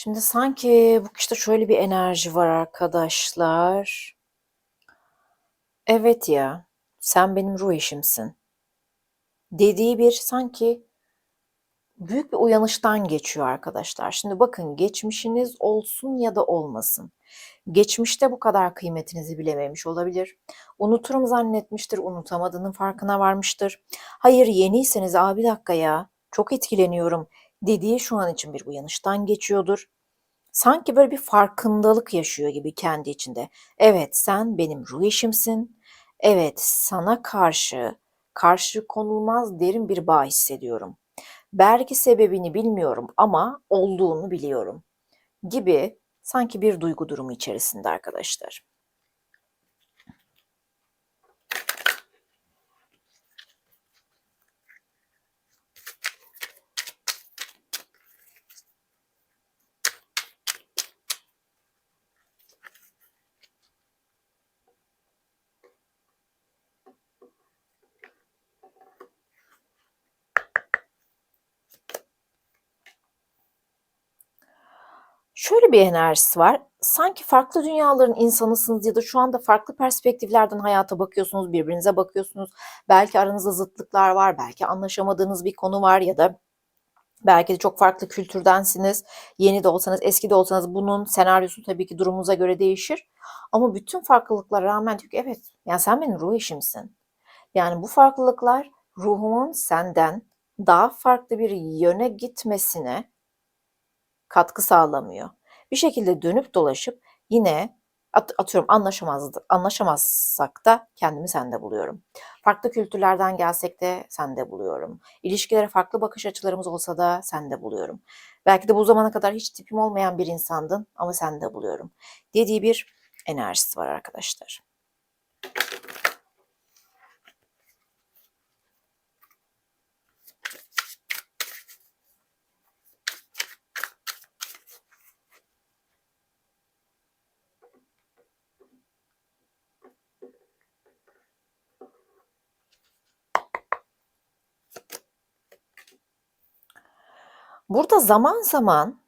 Şimdi sanki bu kişide şöyle bir enerji var arkadaşlar. Evet ya, sen benim ruh eşimsin. Dediği bir sanki büyük bir uyanıştan geçiyor arkadaşlar. Şimdi bakın geçmişiniz olsun ya da olmasın. Geçmişte bu kadar kıymetinizi bilememiş olabilir. Unuturum zannetmiştir, unutamadığının farkına varmıştır. Hayır yeniyseniz aa bir dakika ya çok etkileniyorum dediği şu an için bir uyanıştan geçiyordur. Sanki böyle bir farkındalık yaşıyor gibi kendi içinde. Evet sen benim ruh eşimsin. Evet sana karşı karşı konulmaz derin bir bağ hissediyorum. Belki sebebini bilmiyorum ama olduğunu biliyorum gibi sanki bir duygu durumu içerisinde arkadaşlar. Şöyle bir enerjisi var. Sanki farklı dünyaların insanısınız ya da şu anda farklı perspektiflerden hayata bakıyorsunuz, birbirinize bakıyorsunuz. Belki aranızda zıtlıklar var, belki anlaşamadığınız bir konu var ya da belki de çok farklı kültürdensiniz. Yeni de olsanız, eski de olsanız bunun senaryosu tabii ki durumunuza göre değişir. Ama bütün farklılıklara rağmen diyor ki evet, yani sen benim ruh eşimsin. Yani bu farklılıklar ruhumun senden daha farklı bir yöne gitmesine katkı sağlamıyor. Bir şekilde dönüp dolaşıp yine at, atıyorum anlaşamaz, anlaşamazsak da kendimi sende buluyorum. Farklı kültürlerden gelsek de sende buluyorum. İlişkilere farklı bakış açılarımız olsa da sende buluyorum. Belki de bu zamana kadar hiç tipim olmayan bir insandın ama sende buluyorum. Dediği bir enerjisi var arkadaşlar. Burada zaman zaman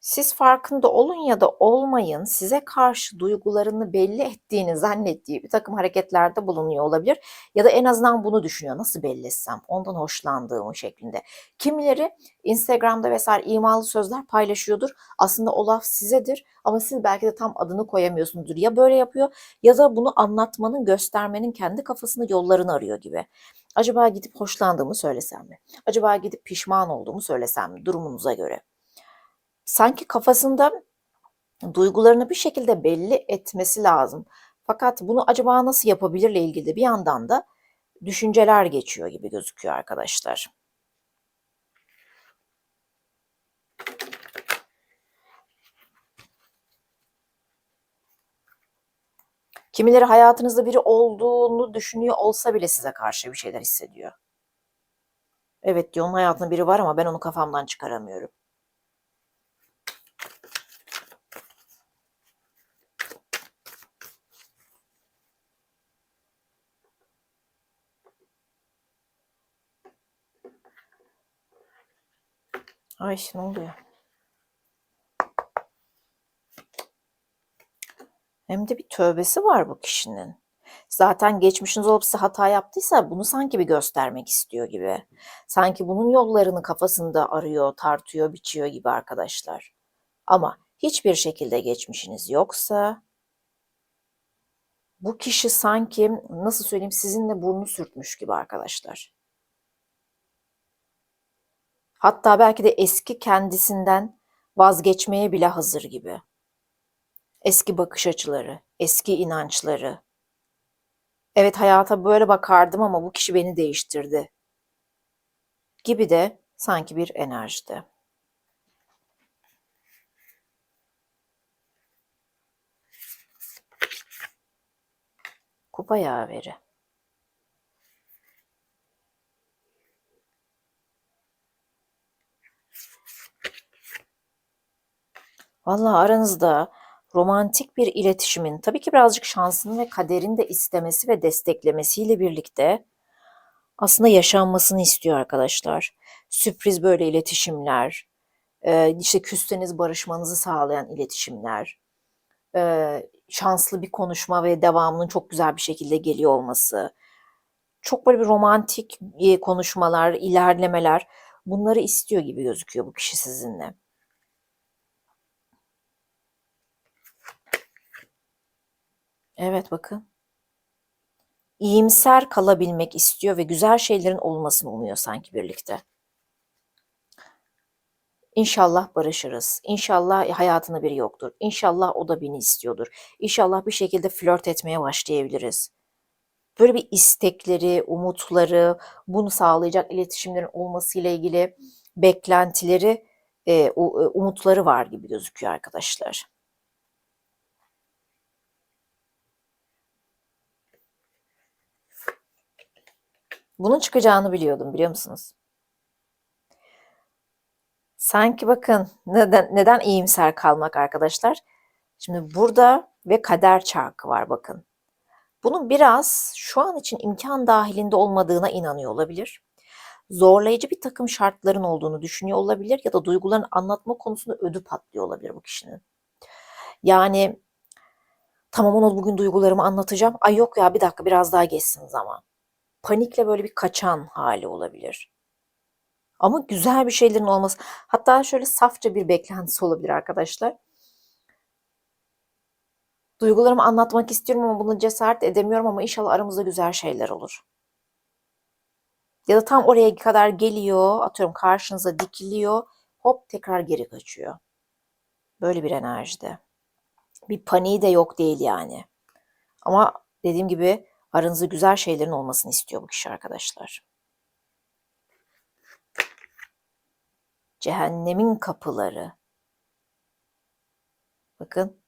siz farkında olun ya da olmayın, size karşı duygularını belli ettiğini zannettiği bir takım hareketlerde bulunuyor olabilir. Ya da en azından bunu düşünüyor. Nasıl belli etsem? Ondan hoşlandığımı şeklinde. Kimileri Instagram'da vesaire imalı sözler paylaşıyordur. Aslında o laf sizedir ama siz belki de tam adını koyamıyorsunuzdur. Ya böyle yapıyor ya da bunu anlatmanın, göstermenin kendi kafasında yollarını arıyor gibi. Acaba gidip hoşlandığımı söylesem mi? Acaba gidip pişman olduğumu söylesem mi? Durumunuza göre sanki kafasında duygularını bir şekilde belli etmesi lazım. Fakat bunu acaba nasıl yapabilirle ilgili bir yandan da düşünceler geçiyor gibi gözüküyor arkadaşlar. Kimileri hayatınızda biri olduğunu düşünüyor olsa bile size karşı bir şeyler hissediyor. Evet diyor onun hayatında biri var ama ben onu kafamdan çıkaramıyorum. Ay ne oluyor? Hem de bir tövbesi var bu kişinin. Zaten geçmişiniz olup size hata yaptıysa bunu sanki bir göstermek istiyor gibi. Sanki bunun yollarını kafasında arıyor, tartıyor, biçiyor gibi arkadaşlar. Ama hiçbir şekilde geçmişiniz yoksa bu kişi sanki nasıl söyleyeyim sizinle burnu sürtmüş gibi arkadaşlar. Hatta belki de eski kendisinden vazgeçmeye bile hazır gibi. Eski bakış açıları, eski inançları. Evet hayata böyle bakardım ama bu kişi beni değiştirdi. Gibi de sanki bir enerjide. Kupa yaveri. Valla aranızda romantik bir iletişimin, tabii ki birazcık şansın ve kaderin de istemesi ve desteklemesiyle birlikte aslında yaşanmasını istiyor arkadaşlar. Sürpriz böyle iletişimler, e, işte küsteniz barışmanızı sağlayan iletişimler, e, şanslı bir konuşma ve devamının çok güzel bir şekilde geliyor olması, çok böyle bir romantik e, konuşmalar, ilerlemeler bunları istiyor gibi gözüküyor bu kişi sizinle. Evet bakın. İyimser kalabilmek istiyor ve güzel şeylerin olmasını umuyor sanki birlikte. İnşallah barışırız. İnşallah hayatında biri yoktur. İnşallah o da beni istiyordur. İnşallah bir şekilde flört etmeye başlayabiliriz. Böyle bir istekleri, umutları, bunu sağlayacak iletişimlerin olmasıyla ilgili beklentileri, e, umutları var gibi gözüküyor arkadaşlar. Bunun çıkacağını biliyordum biliyor musunuz? Sanki bakın neden neden iyimser kalmak arkadaşlar? Şimdi burada ve kader çarkı var bakın. Bunun biraz şu an için imkan dahilinde olmadığına inanıyor olabilir. Zorlayıcı bir takım şartların olduğunu düşünüyor olabilir ya da duygularını anlatma konusunda ödü patlıyor olabilir bu kişinin. Yani tamam ona bugün duygularımı anlatacağım. Ay yok ya bir dakika biraz daha geçsin zaman panikle böyle bir kaçan hali olabilir. Ama güzel bir şeylerin olması, hatta şöyle safça bir beklentisi olabilir arkadaşlar. Duygularımı anlatmak istiyorum ama bunu cesaret edemiyorum ama inşallah aramızda güzel şeyler olur. Ya da tam oraya kadar geliyor, atıyorum karşınıza dikiliyor, hop tekrar geri kaçıyor. Böyle bir enerjide. Bir paniği de yok değil yani. Ama dediğim gibi Aranızda güzel şeylerin olmasını istiyor bu kişi arkadaşlar. Cehennemin kapıları. Bakın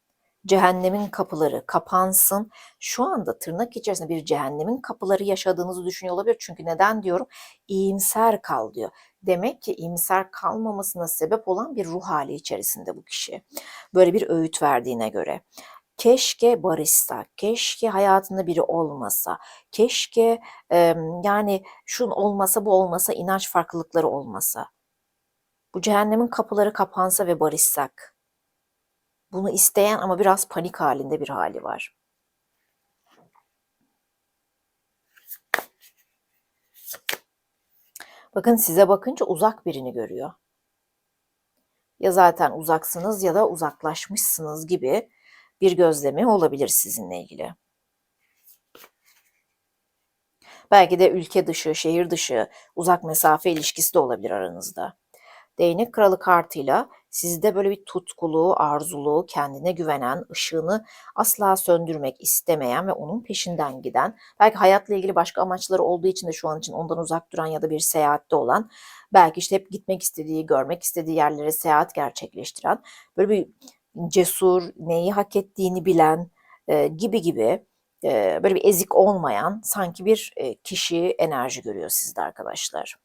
cehennemin kapıları kapansın. Şu anda tırnak içerisinde bir cehennemin kapıları yaşadığınızı düşünüyor olabilir. Çünkü neden diyorum? İyimser kal diyor. Demek ki iyimser kalmamasına sebep olan bir ruh hali içerisinde bu kişi. Böyle bir öğüt verdiğine göre keşke barışsa, keşke hayatında biri olmasa, keşke e, yani şun olmasa bu olmasa inanç farklılıkları olmasa. Bu cehennemin kapıları kapansa ve barışsak. Bunu isteyen ama biraz panik halinde bir hali var. Bakın size bakınca uzak birini görüyor. Ya zaten uzaksınız ya da uzaklaşmışsınız gibi bir gözlemi olabilir sizinle ilgili. Belki de ülke dışı, şehir dışı, uzak mesafe ilişkisi de olabilir aranızda. Değnek kralı kartıyla sizde böyle bir tutkulu, arzulu, kendine güvenen, ışığını asla söndürmek istemeyen ve onun peşinden giden, belki hayatla ilgili başka amaçları olduğu için de şu an için ondan uzak duran ya da bir seyahatte olan, belki işte hep gitmek istediği, görmek istediği yerlere seyahat gerçekleştiren, böyle bir cesur, neyi hak ettiğini bilen e, gibi gibi e, böyle bir ezik olmayan sanki bir e, kişi enerji görüyor sizde arkadaşlar.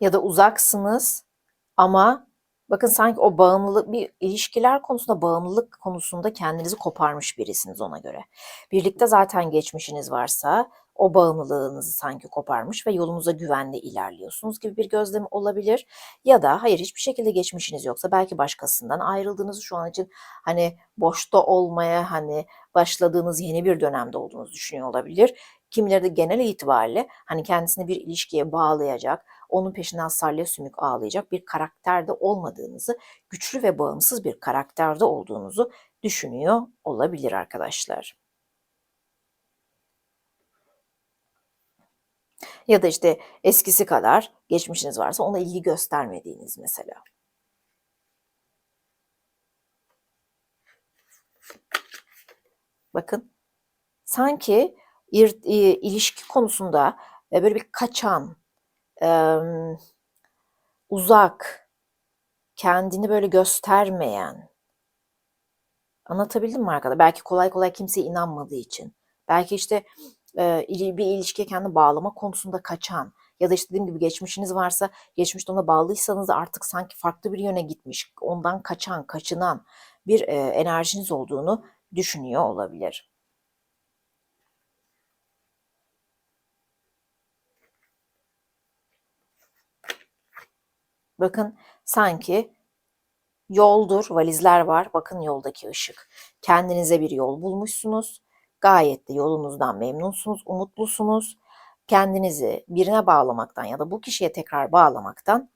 Ya da uzaksınız ama bakın sanki o bağımlılık bir ilişkiler konusunda bağımlılık konusunda kendinizi koparmış birisiniz ona göre. Birlikte zaten geçmişiniz varsa o bağımlılığınızı sanki koparmış ve yolunuza güvenle ilerliyorsunuz gibi bir gözlem olabilir. Ya da hayır hiçbir şekilde geçmişiniz yoksa belki başkasından ayrıldığınızı şu an için hani boşta olmaya hani başladığınız yeni bir dönemde olduğunuzu düşünüyor olabilir. Kimileri de genel itibariyle hani kendisini bir ilişkiye bağlayacak, onun peşinden salya sümük ağlayacak bir karakterde olmadığınızı, güçlü ve bağımsız bir karakterde olduğunuzu düşünüyor olabilir arkadaşlar. Ya da işte eskisi kadar geçmişiniz varsa ona ilgi göstermediğiniz mesela. Bakın sanki ilişki konusunda e, böyle bir kaçan, uzak, kendini böyle göstermeyen, anlatabildim mi arkadaşlar? Belki kolay kolay kimseye inanmadığı için, belki işte bir ilişkiye kendi bağlama konusunda kaçan ya da işte dediğim gibi geçmişiniz varsa geçmişte ona bağlıysanız artık sanki farklı bir yöne gitmiş, ondan kaçan, kaçınan bir enerjiniz olduğunu düşünüyor olabilir. Bakın sanki yoldur, valizler var. Bakın yoldaki ışık. Kendinize bir yol bulmuşsunuz. Gayet de yolunuzdan memnunsunuz, umutlusunuz. Kendinizi birine bağlamaktan ya da bu kişiye tekrar bağlamaktan,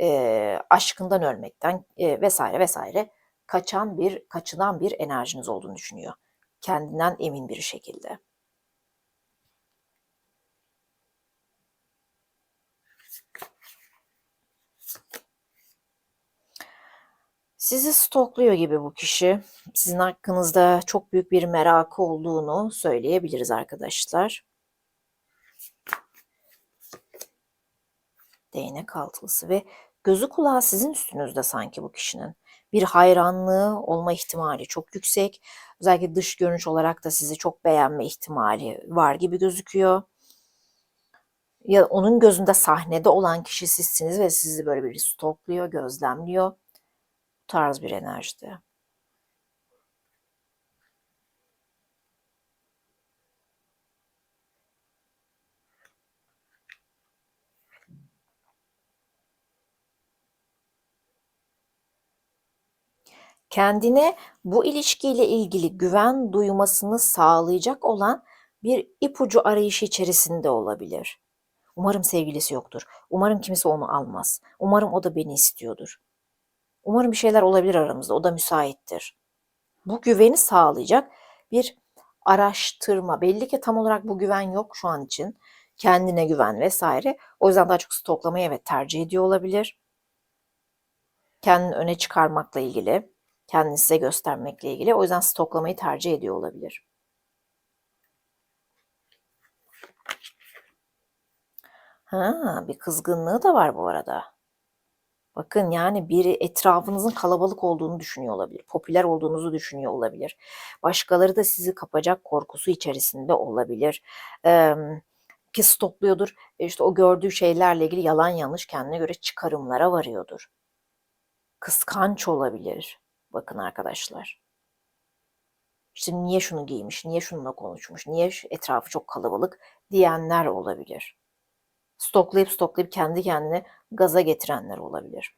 e, aşkından ölmekten e, vesaire vesaire kaçan bir, kaçınan bir enerjiniz olduğunu düşünüyor. Kendinden emin bir şekilde. Sizi stokluyor gibi bu kişi. Sizin hakkınızda çok büyük bir merakı olduğunu söyleyebiliriz arkadaşlar. Değnek altılısı ve gözü kulağı sizin üstünüzde sanki bu kişinin. Bir hayranlığı olma ihtimali çok yüksek. Özellikle dış görünüş olarak da sizi çok beğenme ihtimali var gibi gözüküyor. Ya onun gözünde sahnede olan kişi sizsiniz ve sizi böyle bir stokluyor, gözlemliyor tarz bir enerjide. kendine bu ilişkiyle ilgili güven duymasını sağlayacak olan bir ipucu arayışı içerisinde olabilir. Umarım sevgilisi yoktur. Umarım kimse onu almaz. Umarım o da beni istiyordur. Umarım bir şeyler olabilir aramızda. O da müsaittir. Bu güveni sağlayacak bir araştırma. Belli ki tam olarak bu güven yok şu an için. Kendine güven vesaire. O yüzden daha çok stoklamayı evet tercih ediyor olabilir. Kendini öne çıkarmakla ilgili, kendini size göstermekle ilgili. O yüzden stoklamayı tercih ediyor olabilir. Ha, bir kızgınlığı da var bu arada. Bakın yani biri etrafınızın kalabalık olduğunu düşünüyor olabilir. Popüler olduğunuzu düşünüyor olabilir. Başkaları da sizi kapacak korkusu içerisinde olabilir. Ee, ki stokluyordur. E, işte o gördüğü şeylerle ilgili yalan yanlış kendine göre çıkarımlara varıyordur. Kıskanç olabilir. Bakın arkadaşlar. İşte niye şunu giymiş, niye şununla konuşmuş, niye etrafı çok kalabalık diyenler olabilir. Stoklayıp stoklayıp kendi kendine gaza getirenler olabilir.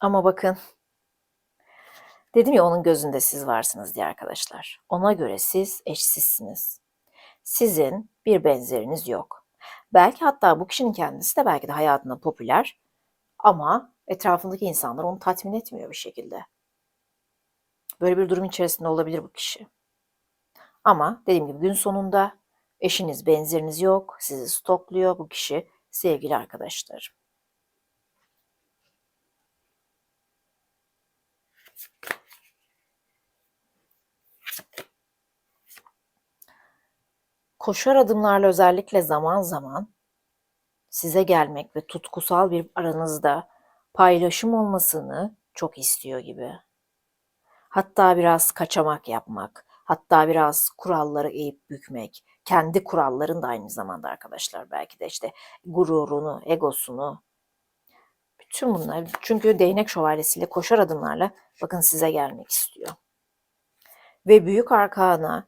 Ama bakın dedim ya onun gözünde siz varsınız diye arkadaşlar. Ona göre siz eşsizsiniz. Sizin bir benzeriniz yok. Belki hatta bu kişinin kendisi de belki de hayatında popüler ama etrafındaki insanlar onu tatmin etmiyor bir şekilde. Böyle bir durum içerisinde olabilir bu kişi. Ama dediğim gibi gün sonunda eşiniz, benzeriniz yok, sizi stokluyor bu kişi sevgili arkadaşlar. Koşar adımlarla özellikle zaman zaman size gelmek ve tutkusal bir aranızda paylaşım olmasını çok istiyor gibi. Hatta biraz kaçamak yapmak, hatta biraz kuralları eğip bükmek, kendi kuralların da aynı zamanda arkadaşlar belki de işte gururunu, egosunu, Tüm bunlar çünkü değnek şövalyesiyle koşar adımlarla bakın size gelmek istiyor. Ve büyük arkana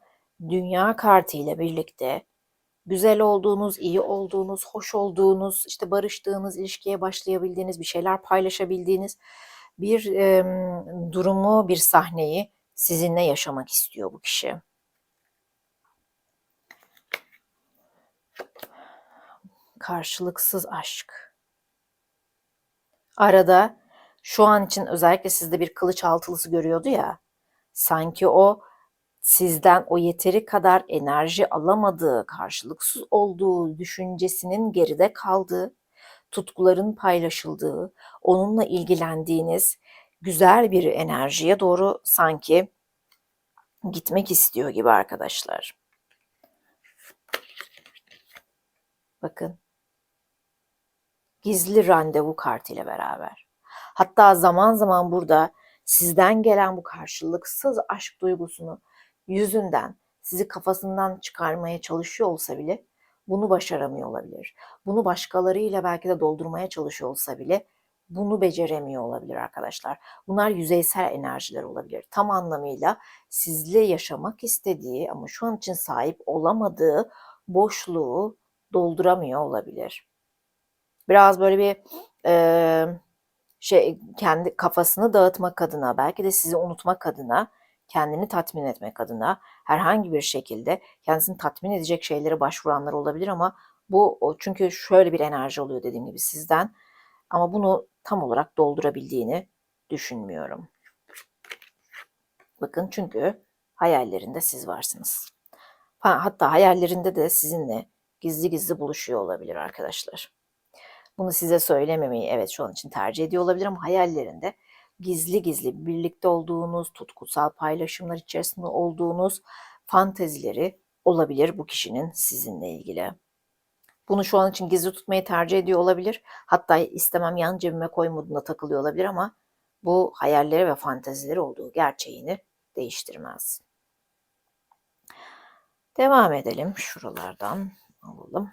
dünya kartı ile birlikte güzel olduğunuz, iyi olduğunuz, hoş olduğunuz, işte barıştığınız, ilişkiye başlayabildiğiniz, bir şeyler paylaşabildiğiniz bir e, durumu, bir sahneyi sizinle yaşamak istiyor bu kişi. Karşılıksız aşk. Arada şu an için özellikle sizde bir kılıç altılısı görüyordu ya. Sanki o sizden o yeteri kadar enerji alamadığı, karşılıksız olduğu düşüncesinin geride kaldığı, tutkuların paylaşıldığı, onunla ilgilendiğiniz güzel bir enerjiye doğru sanki gitmek istiyor gibi arkadaşlar. Bakın. Gizli randevu kartıyla beraber. Hatta zaman zaman burada sizden gelen bu karşılıksız aşk duygusunu yüzünden sizi kafasından çıkarmaya çalışıyor olsa bile bunu başaramıyor olabilir. Bunu başkalarıyla belki de doldurmaya çalışıyor olsa bile bunu beceremiyor olabilir arkadaşlar. Bunlar yüzeysel enerjiler olabilir. Tam anlamıyla sizle yaşamak istediği ama şu an için sahip olamadığı boşluğu dolduramıyor olabilir. Biraz böyle bir e, şey kendi kafasını dağıtmak adına, belki de sizi unutmak adına, kendini tatmin etmek adına herhangi bir şekilde kendisini tatmin edecek şeylere başvuranlar olabilir ama bu çünkü şöyle bir enerji oluyor dediğim gibi sizden ama bunu tam olarak doldurabildiğini düşünmüyorum. Bakın çünkü hayallerinde siz varsınız. Hatta hayallerinde de sizinle gizli gizli buluşuyor olabilir arkadaşlar. Bunu size söylememeyi evet şu an için tercih ediyor olabilir ama hayallerinde gizli gizli birlikte olduğunuz, tutkusal paylaşımlar içerisinde olduğunuz fantezileri olabilir bu kişinin sizinle ilgili. Bunu şu an için gizli tutmayı tercih ediyor olabilir. Hatta istemem yan cebime koy moduna takılıyor olabilir ama bu hayalleri ve fantezileri olduğu gerçeğini değiştirmez. Devam edelim şuralardan alalım.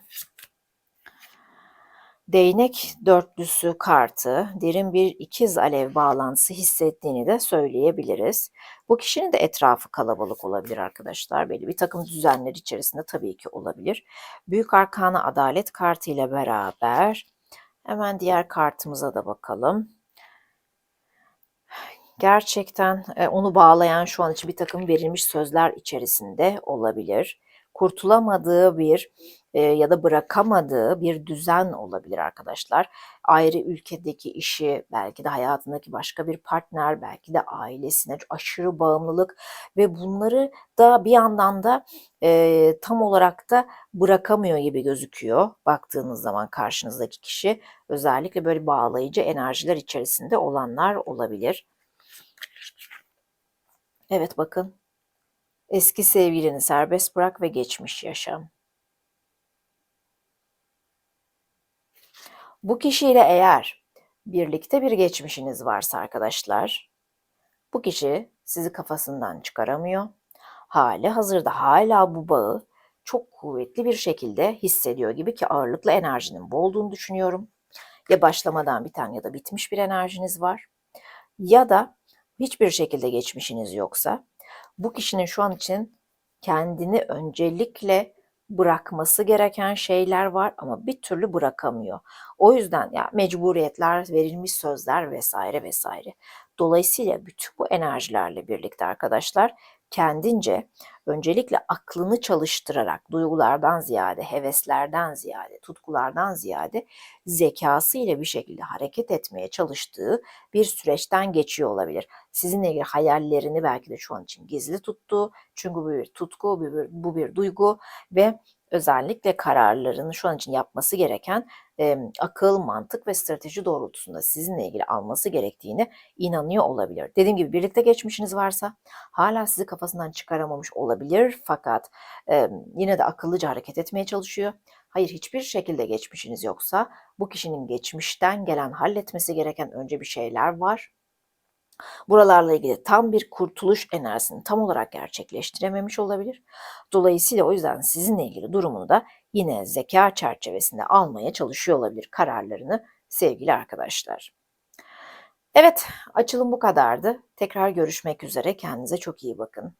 Değnek dörtlüsü kartı derin bir ikiz alev bağlantısı hissettiğini de söyleyebiliriz. Bu kişinin de etrafı kalabalık olabilir arkadaşlar. Belli bir takım düzenler içerisinde tabii ki olabilir. Büyük Arkana Adalet kartı ile beraber hemen diğer kartımıza da bakalım. Gerçekten e, onu bağlayan şu an için bir takım verilmiş sözler içerisinde olabilir kurtulamadığı bir ya da bırakamadığı bir düzen olabilir arkadaşlar. Ayrı ülkedeki işi, belki de hayatındaki başka bir partner, belki de ailesine aşırı bağımlılık ve bunları da bir yandan da e, tam olarak da bırakamıyor gibi gözüküyor. Baktığınız zaman karşınızdaki kişi özellikle böyle bağlayıcı enerjiler içerisinde olanlar olabilir. Evet bakın Eski sevgilini serbest bırak ve geçmiş yaşam. Bu kişiyle eğer birlikte bir geçmişiniz varsa arkadaşlar, bu kişi sizi kafasından çıkaramıyor. Hali hazırda hala bu bağı çok kuvvetli bir şekilde hissediyor gibi ki ağırlıklı enerjinin bu olduğunu düşünüyorum. Ya başlamadan biten ya da bitmiş bir enerjiniz var. Ya da hiçbir şekilde geçmişiniz yoksa bu kişinin şu an için kendini öncelikle bırakması gereken şeyler var ama bir türlü bırakamıyor. O yüzden ya mecburiyetler, verilmiş sözler vesaire vesaire. Dolayısıyla bütün bu enerjilerle birlikte arkadaşlar kendince öncelikle aklını çalıştırarak duygulardan ziyade, heveslerden ziyade, tutkulardan ziyade zekası ile bir şekilde hareket etmeye çalıştığı bir süreçten geçiyor olabilir. Sizinle ilgili hayallerini belki de şu an için gizli tuttu. Çünkü bu bir tutku, bu bir, bu bir duygu ve özellikle kararlarını şu an için yapması gereken e, akıl, mantık ve strateji doğrultusunda sizinle ilgili alması gerektiğini inanıyor olabilir. Dediğim gibi birlikte geçmişiniz varsa hala sizi kafasından çıkaramamış olabilir fakat e, yine de akıllıca hareket etmeye çalışıyor. Hayır hiçbir şekilde geçmişiniz yoksa bu kişinin geçmişten gelen halletmesi gereken önce bir şeyler var Buralarla ilgili tam bir kurtuluş enerjisini tam olarak gerçekleştirememiş olabilir. Dolayısıyla o yüzden sizinle ilgili durumunu da yine zeka çerçevesinde almaya çalışıyor olabilir kararlarını sevgili arkadaşlar. Evet, açılım bu kadardı. Tekrar görüşmek üzere. Kendinize çok iyi bakın.